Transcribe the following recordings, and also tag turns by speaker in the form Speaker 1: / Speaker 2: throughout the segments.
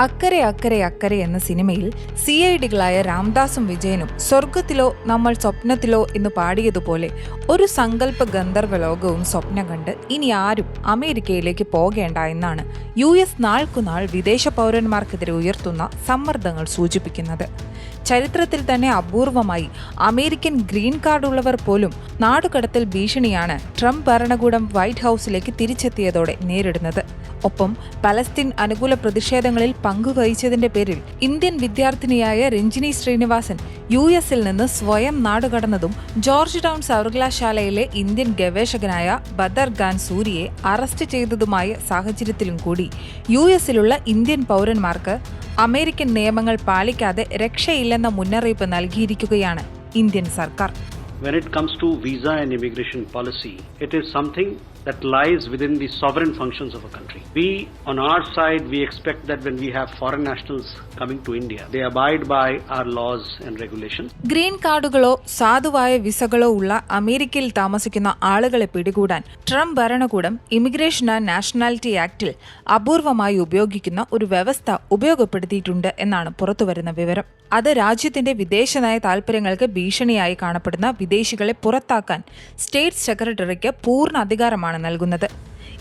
Speaker 1: അക്കരെ അക്കരെ അക്കരെ എന്ന സിനിമയിൽ സി ഐ ഡികളായ രാംദാസും വിജയനും സ്വർഗത്തിലോ നമ്മൾ സ്വപ്നത്തിലോ എന്ന് പാടിയതുപോലെ ഒരു സങ്കല്പ ഗന്ധർവ ലോകവും സ്വപ്നം കണ്ട് ഇനി ആരും അമേരിക്കയിലേക്ക് പോകേണ്ട എന്നാണ് യു എസ് നാൾക്കുനാൾ വിദേശ പൗരന്മാർക്കെതിരെ ഉയർത്തുന്ന സമ്മർദ്ദങ്ങൾ സൂചിപ്പിക്കുന്നത്. ചരിത്രത്തിൽ തന്നെ അപൂർവമായി. അമേരിക്കൻ ഗ്രീൻ കാർഡ് ഉള്ളവർ പോലും നാടുകടത്തിൽ ഭീഷണിയാണ് ട്രംപ് ഭരണകൂടം വൈറ്റ് ഹൗസിലേക്ക് തിരിച്ചെത്തിയതോടെ നേരിടുന്നത്. ഒപ്പം പലസ്തീൻ അനുകൂല പ്രതിഷേധങ്ങളിൽ പങ്കുവഹിച്ചതിന്റെ പേരിൽ ഇന്ത്യൻ വിദ്യാർത്ഥിനിയായ രഞ്ജിനി ശ്രീനിവാസൻ യു എസിൽ നിന്ന് സ്വയം നാടുകടന്നതും ജോർജ് ടൗൺ സർവകലാശാലയിലെ ഇന്ത്യൻ ഗവേഷകനായ ബദർ ഖാൻ സൂരിയെ അറസ്റ്റ് ചെയ്തതുമായ സാഹചര്യത്തിലും കൂടി യു എസിലുള്ള ഇന്ത്യൻ പൗരന്മാർക്ക് അമേരിക്കൻ നിയമങ്ങൾ പാലിക്കാതെ രക്ഷയില്ലെന്ന മുന്നറിയിപ്പ് നൽകിയിരിക്കുകയാണ് ഇന്ത്യൻ സർക്കാർ.
Speaker 2: When it comes to visa and immigration policy, it is something that lies within the sovereign functions of a country. We, on our side, we expect that when we have foreign nationals coming to India, they abide by our laws and regulations.
Speaker 1: Green കാർഡുകളോ സാധുവായ വിസകളോ ഉള്ള അമേരിക്കയിൽ താമസിക്കുന്ന ആളുകളെ പിടികൂടാൻ Trump ഭരണകൂടം immigration and nationality ആക്ടിൽ അപൂർവമായി ഉപയോഗിക്കുന്ന ഒരു വ്യവസ്ഥ ഉപയോഗപ്പെടുത്തിയിട്ടുണ്ട് എന്നാണ് പുറത്തുവരുന്ന വിവരം അത് രാജ്യത്തിന്റെ വിദേശനയ താൽപര്യങ്ങൾക്ക് ഭീഷണിയായി കാണപ്പെടുന്ന വിദേശികളെ പുറത്താക്കാൻ സ്റ്റേറ്റ് സെക്രട്ടറിക്ക് പൂർണ അധികാരമാണ് നൽകുന്നത്.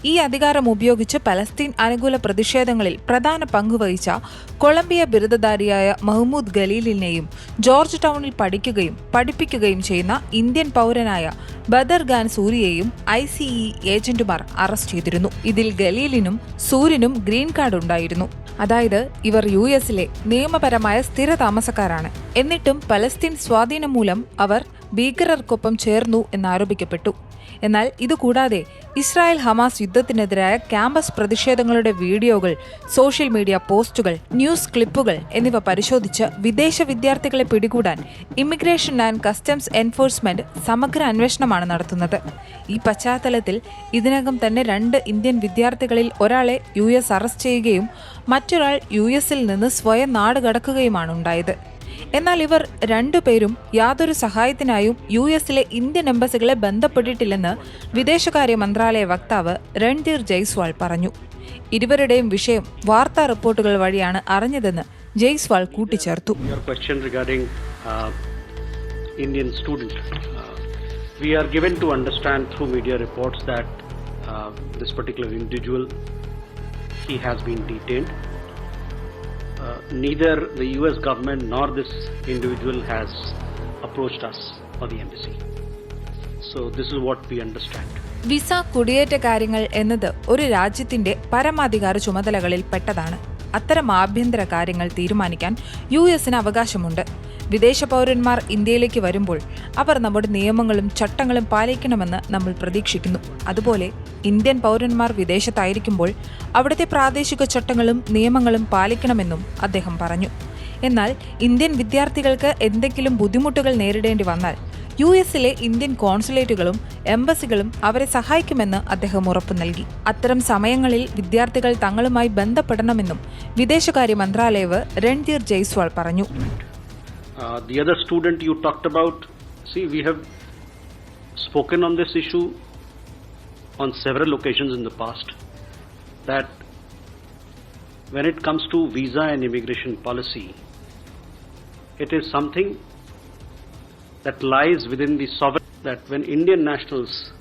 Speaker 1: ഈ അധികാരം ഉപയോഗിച്ച് പലസ്തീൻ അനുകൂല പ്രതിഷേധങ്ങളിൽ പ്രധാന പങ്കുവഹിച്ച കൊളംബിയ ബിരുദധാരിയായ മഹ്മൂദ് ഖലീലിനെയും ജോർജ് ടൗണിൽ പഠിക്കുകയും പഠിപ്പിക്കുകയും ചെയ്യുന്ന ഇന്ത്യൻ പൗരനായ ബദർ ഖാൻ സൂര്യയെയും ഐ സി ഇ ഏജന്റുമാർ അറസ്റ്റ് ചെയ്തിരുന്നു. ഇതിൽ ഖലീലിനും സൂര്യനും ഗ്രീൻ കാർഡ് ഉണ്ടായിരുന്നു. അതായത് ഇവർ യു എസിലെ നിയമപരമായ സ്ഥിര താമസക്കാരാണ്. എന്നിട്ടും പലസ്തീൻ സ്വാധീനം മൂലം അവർ ഭീകരർക്കൊപ്പം ചേർന്നു എന്നാരോപിക്കപ്പെട്ടു. എന്നാൽ ഇതുകൂടാതെ ഇസ്രായേൽ ഹമാസ് യുദ്ധത്തിനെതിരായ ക്യാമ്പസ് പ്രതിഷേധങ്ങളുടെ വീഡിയോകൾ സോഷ്യൽ മീഡിയ പോസ്റ്റുകൾ ന്യൂസ് ക്ലിപ്പുകൾ എന്നിവ പരിശോധിച്ച് വിദേശ വിദ്യാർത്ഥികളെ പിടികൂടാൻ ഇമിഗ്രേഷൻ ആൻഡ് കസ്റ്റംസ് എൻഫോഴ്സ്മെന്റ് സമഗ്ര അന്വേഷണമാണ് നടത്തുന്നത്. ഈ പശ്ചാത്തലത്തിൽ ഇതിനകം തന്നെ രണ്ട് ഇന്ത്യൻ വിദ്യാർത്ഥികളിൽ ഒരാളെ യു അറസ്റ്റ് ചെയ്യുകയും മറ്റൊരാൾ യു എസിൽ നിന്ന് സ്വയം നാട് കടക്കുകയുമാണ് ഉണ്ടായത്. എന്നാൽ ഇവർ രണ്ടുപേരും യാതൊരു സഹായത്തിനായും യു എസിലെ ഇന്ത്യൻ എംബസികളെ ബന്ധപ്പെട്ടിട്ടില്ലെന്ന് വിദേശകാര്യ മന്ത്രാലയ വക്താവ് രൺധീർ ജയ്സ്വാൾ പറഞ്ഞു ഇരുവരുടെയും വിഷയം വാർത്താ റിപ്പോർട്ടുകൾ വഴിയാണ് അറിഞ്ഞതെന്ന് ജയ്സ്വാൾ കൂട്ടിച്ചേർത്തു
Speaker 2: uh, Indian student. Uh, we are given to understand through media reports that uh, this particular individual, he has been detained. Uh, neither the US government nor this individual has approached us or the embassy. So this is what we understand.
Speaker 1: Visa കുടിയേറ്റ കാര്യങ്ങൾ എന്നത് ഒരു രാജ്യത്തിന്റെ പരമാധികാര ചുമതലകളിൽ പെട്ടതാണ് അത്തരം ആഭ്യന്തര കാര്യങ്ങൾ തീരുമാനിക്കാൻ യു എസിന് അവകാശമുണ്ട് വിദേശ പൗരന്മാർ ഇന്ത്യയിലേക്ക് വരുമ്പോൾ അവർ നമ്മുടെ നിയമങ്ങളും ചട്ടങ്ങളും പാലിക്കണമെന്ന് നമ്മൾ പ്രതീക്ഷിക്കുന്നു. അതുപോലെ ഇന്ത്യൻ പൗരന്മാർ വിദേശത്തായിരിക്കുമ്പോൾ അവിടുത്തെ പ്രാദേശിക ചട്ടങ്ങളും നിയമങ്ങളും പാലിക്കണമെന്നും അദ്ദേഹം പറഞ്ഞു. എന്നാൽ ഇന്ത്യൻ വിദ്യാർത്ഥികൾക്ക് എന്തെങ്കിലും ബുദ്ധിമുട്ടുകൾ നേരിടേണ്ടി വന്നാൽ യു എസിലെ ഇന്ത്യൻ കോൺസുലേറ്റുകളും എംബസികളും അവരെ സഹായിക്കുമെന്ന് അദ്ദേഹം ഉറപ്പു നൽകി. അത്തരം സമയങ്ങളിൽ വിദ്യാർത്ഥികൾ തങ്ങളുമായി ബന്ധപ്പെടണമെന്നും വിദേശകാര്യ മന്ത്രാലയവ് രൺധീർ ജയ്സ്വാൾ പറഞ്ഞു.
Speaker 2: Uh, the other student you talked about, see, we have spoken on this issue on several occasions in the past that when it comes to visa and immigration policy, it is something that lies within the sovereign, that when Indian nationals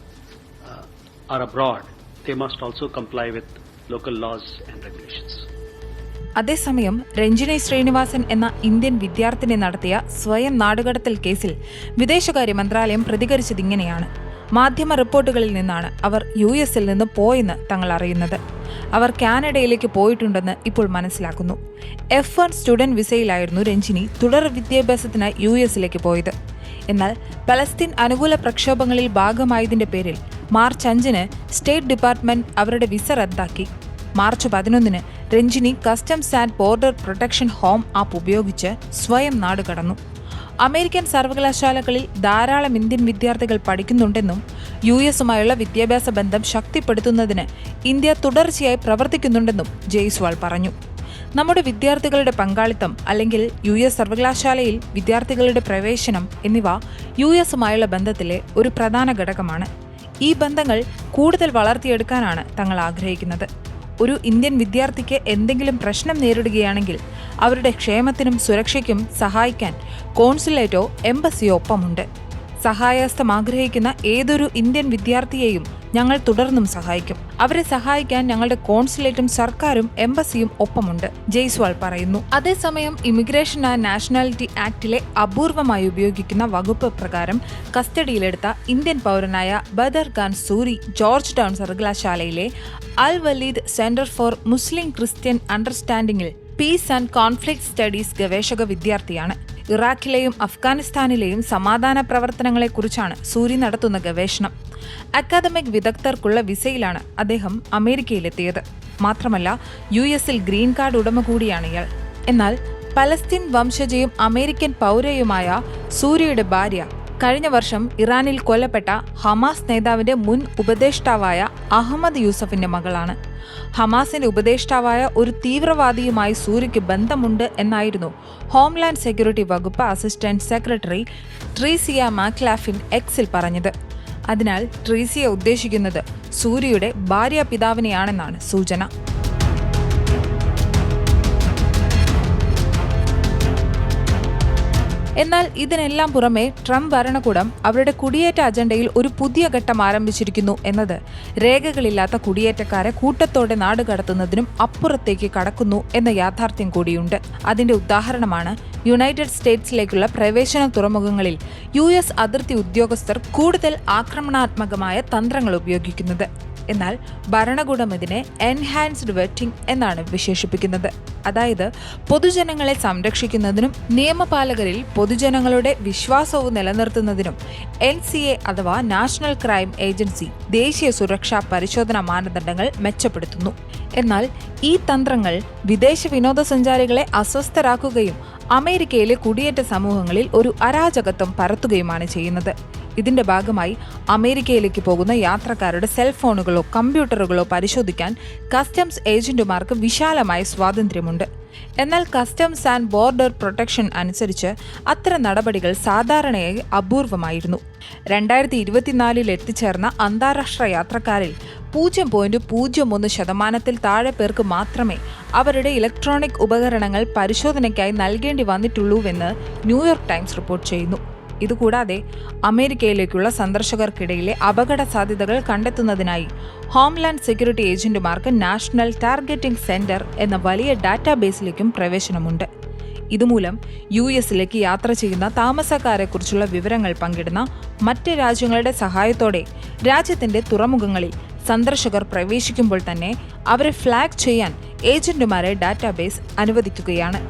Speaker 2: uh, are abroad, they must also comply with local laws and regulations.
Speaker 1: അതേസമയം രഞ്ജിനി ശ്രീനിവാസൻ എന്ന Indian വിദ്യാർത്ഥിനി നടത്തിയ സ്വയം നാടുകടത്തൽ കേസിൽ വിദേശകാര്യ മന്ത്രാലയം പ്രതികരിച്ചതിങ്ങനെയാണ്. മാധ്യമ റിപ്പോർട്ടുകളിൽ നിന്നാണ് അവർ യു എസിൽ നിന്ന് പോയെന്ന് തങ്ങൾ അറിയുന്നത്. അവർ കാനഡയിലേക്ക് പോയിട്ടുണ്ടെന്ന് ഇപ്പോൾ മനസ്സിലാക്കുന്നു. എഫ് വൺ സ്റ്റുഡന്റ് വിസയിലായിരുന്നു രഞ്ജിനി തുടർ വിദ്യാഭ്യാസത്തിനായി യു എസിലേക്ക് പോയത്. എന്നാൽ പലസ്തീൻ അനുകൂല പ്രക്ഷോഭങ്ങളിൽ ഭാഗമായതിന്റെ പേരിൽ മാർച്ച് അഞ്ചിന് സ്റ്റേറ്റ് ഡിപ്പാർട്ട്മെന്റ് അവരുടെ വിസ റദ്ദാക്കി. മാർച്ച് പതിനൊന്നിന് Ranjini customs and border protection home app ഉപയോഗിച്ച് സ്വയം നാട് കടന്നു. അമേരിക്കൻ സർവകലാശാലകളിൽ ധാരാളം ഇന്ത്യൻ വിദ്യാർത്ഥികൾ പഠിക്കുന്നുണ്ടെന്നും യു എസുമായുള്ള വിദ്യാഭ്യാസ ബന്ധം ശക്തിപ്പെടുത്തുന്നതിന് ഇന്ത്യ തുടർച്ചയായി പ്രവർത്തിക്കുന്നുണ്ടെന്നും ജയ്സ്വാൾ പറഞ്ഞു. നമ്മുടെ വിദ്യാർത്ഥികളുടെ പങ്കാളിത്തം അല്ലെങ്കിൽ യു എസ് സർവകലാശാലയിൽ വിദ്യാർത്ഥികളുടെ പ്രവേശനം എന്നിവ യു എസുമായുള്ള ബന്ധത്തിലെ ഒരു പ്രധാന ഘടകമാണ്. ഈ ബന്ധങ്ങൾ കൂടുതൽ വളർത്തിയെടുക്കാനാണ് തങ്ങൾ ആഗ്രഹിക്കുന്നത്. ഒരു ഇന്ത്യൻ വിദ്യാർത്ഥിക്ക് എന്തെങ്കിലും പ്രശ്നം നേരിടുകയാണെങ്കിൽ അവരുടെ ക്ഷേമത്തിനും സുരക്ഷയ്ക്കും സഹായിക്കാൻ കോൺസുലേറ്റോ എംബസിയോ ഒപ്പമുണ്ട്. സഹായഹസ്തം ആഗ്രഹിക്കുന്ന ഏതൊരു ഇന്ത്യൻ വിദ്യാർത്ഥിയെയും ഞങ്ങൾ തുടർന്നും സഹായിക്കും. അവരെ സഹായിക്കാൻ ഞങ്ങളുടെ കോൺസുലേറ്റും സർക്കാരും എംബസിയും ഒപ്പമുണ്ട് ജയ്സ്വാൾ പറയുന്നു. അതേസമയം ഇമിഗ്രേഷൻ ആൻഡ് നാഷണാലിറ്റി ആക്ടിലെ അപൂർവമായി ഉപയോഗിക്കുന്ന വകുപ്പ് പ്രകാരം കസ്റ്റഡിയിലെടുത്ത ഇന്ത്യൻ പൗരനായ ബദർ ഖാൻ സൂരി ജോർജ് ടൗൺ സർവകലാശാലയിലെ Al Waleed centre for Muslim Christian അണ്ടർസ്റ്റാൻഡിംഗിൽ peace and conflict studies ഗവേഷക വിദ്യാർത്ഥിയാണ്. ഇറാഖിലെയും അഫ്ഗാനിസ്ഥാനിലെയും സമാധാന പ്രവർത്തനങ്ങളെക്കുറിച്ചാണ് സൂരി നടത്തുന്ന ഗവേഷണം. അക്കാദമിക് വിദഗ്ധർക്കുള്ള വിസയിലാണ് അദ്ദേഹം അമേരിക്കയിലെത്തിയത്. മാത്രമല്ല യു എസിൽ ഗ്രീൻ കാർഡ് ഉടമ കൂടിയാണ് ഇയാൾ. എന്നാൽ പലസ്തീൻ വംശജയും അമേരിക്കൻ പൗരയുമായ സൂര്യയുടെ ഭാര്യ കഴിഞ്ഞ വർഷം ഇറാനിൽ കൊല്ലപ്പെട്ട ഹമാസ് നേതാവിന്റെ മുൻ ഉപദേഷ്ടാവായ അഹമ്മദ് യൂസഫിന്റെ മകളാണ്. ഹമാസിന്റെ ഉപദേഷ്ടാവായ ഒരു തീവ്രവാദിയുമായി സൂര്യയ്ക്ക് ബന്ധമുണ്ട് എന്നായിരുന്നു ഹോംലാൻഡ് സെക്യൂരിറ്റി വകുപ്പ് അസിസ്റ്റന്റ് സെക്രട്ടറി ട്രീസിയ മാക്ലാഫിൻ എക്സിൽ പറഞ്ഞത്. അതിനാൽ ട്രീസിയ ഉദ്ദേശിക്കുന്നത് സൂര്യയുടെ ഭാര്യ പിതാവിനെയാണെന്നാണ് സൂചന. എന്നാൽ ഇതിനെല്ലാം പുറമെ ട്രംപ് ഭരണകൂടം അവരുടെ കുടിയേറ്റ അജണ്ടയിൽ ഒരു പുതിയ ഘട്ടം ആരംഭിച്ചിരിക്കുന്നു എന്നത് രേഖകളില്ലാത്ത കുടിയേറ്റക്കാരെ കൂട്ടത്തോടെ നാട് കടത്തുന്നതിനും അപ്പുറത്തേക്ക് കടക്കുന്നു എന്ന യാഥാർത്ഥ്യം കൂടിയുണ്ട്. അതിന്റെ ഉദാഹരണമാണ് യുണൈറ്റഡ് സ്റ്റേറ്റ്സിലേക്കുള്ള പ്രവേശന തുറമുഖങ്ങളിൽ യു എസ് അതിർത്തി ഉദ്യോഗസ്ഥർ കൂടുതൽ ആക്രമണാത്മകമായ തന്ത്രങ്ങൾ ഉപയോഗിക്കുന്നത്. എന്നാൽ ഭരണകൂടം ഇതിനെ എൻഹാൻസ്ഡ് വെറ്റിംഗ് എന്നാണ് വിശേഷിപ്പിക്കുന്നത്. അതായത് പൊതുജനങ്ങളെ സംരക്ഷിക്കുന്നതിനും നിയമപാലകരിൽ പൊതുജനങ്ങളുടെ വിശ്വാസവും നിലനിർത്തുന്നതിനും എൻ സി എ അഥവാ നാഷണൽ ക്രൈം ഏജൻസി ദേശീയ സുരക്ഷാ പരിശോധനാ മാനദണ്ഡങ്ങൾ മെച്ചപ്പെടുത്തുന്നു. എന്നാൽ ഈ തന്ത്രങ്ങൾ വിദേശ വിനോദസഞ്ചാരികളെ അസ്വസ്ഥരാക്കുകയും അമേരിക്കയിലെ കുടിയേറ്റ സമൂഹങ്ങളിൽ ഒരു അരാജകത്വം പരത്തുകയുമാണ് ചെയ്യുന്നത്. ഇതിന്റെ ഭാഗമായി അമേരിക്കയിലേക്ക് പോകുന്ന യാത്രക്കാരുടെ സെൽഫോണുകളോ കമ്പ്യൂട്ടറുകളോ പരിശോധിക്കാൻ കസ്റ്റംസ് ഏജന്റുമാർക്ക് വിശാലമായ സ്വാതന്ത്ര്യമുണ്ട്. എന്നാൽ കസ്റ്റംസ് ആൻഡ് ബോർഡർ പ്രൊട്ടക്ഷൻ അനുസരിച്ച് അത്തരം നടപടികൾ സാധാരണയായി അപൂർവമായിരുന്നു. രണ്ടായിരത്തി ഇരുപത്തിനാലിൽ എത്തിച്ചേർന്ന അന്താരാഷ്ട്ര യാത്രക്കാരിൽ പൂജ്യം പോയിന്റ് പൂജ്യം ഒന്ന് ശതമാനത്തിൽ താഴെ പേർക്ക് മാത്രമേ അവരുടെ ഇലക്ട്രോണിക് ഉപകരണങ്ങൾ പരിശോധനയ്ക്കായി നൽകേണ്ടി വന്നിട്ടുള്ളൂവെന്ന് ന്യൂയോർക്ക് ടൈംസ് റിപ്പോർട്ട് ചെയ്യുന്നു. ഇതുകൂടാതെ അമേരിക്കയിലേക്കുള്ള സന്ദർശകർക്കിടയിലെ അപകട സാധ്യതകൾ കണ്ടെത്തുന്നതിനായി ഹോംലാൻഡ് സെക്യൂരിറ്റി ഏജന്റുമാർക്ക് നാഷണൽ ടാർഗറ്റിംഗ് സെന്റർ എന്ന വലിയ ഡാറ്റാബേസിലേക്കും പ്രവേശനമുണ്ട്. ഇതുമൂലം യു എസിലേക്ക് യാത്ര ചെയ്യുന്ന താമസക്കാരെക്കുറിച്ചുള്ള വിവരങ്ങൾ പങ്കിടുന്ന മറ്റ് രാജ്യങ്ങളുടെ സഹായത്തോടെ രാജ്യത്തിന്റെ തുറമുഖങ്ങളിൽ സന്ദർശകർ പ്രവേശിക്കുമ്പോൾ തന്നെ അവരെ ഫ്ലാഗ് ചെയ്യാൻ ഏജന്റുമാരെ ഡാറ്റാബേസ് അനുവദിക്കുകയാണ്.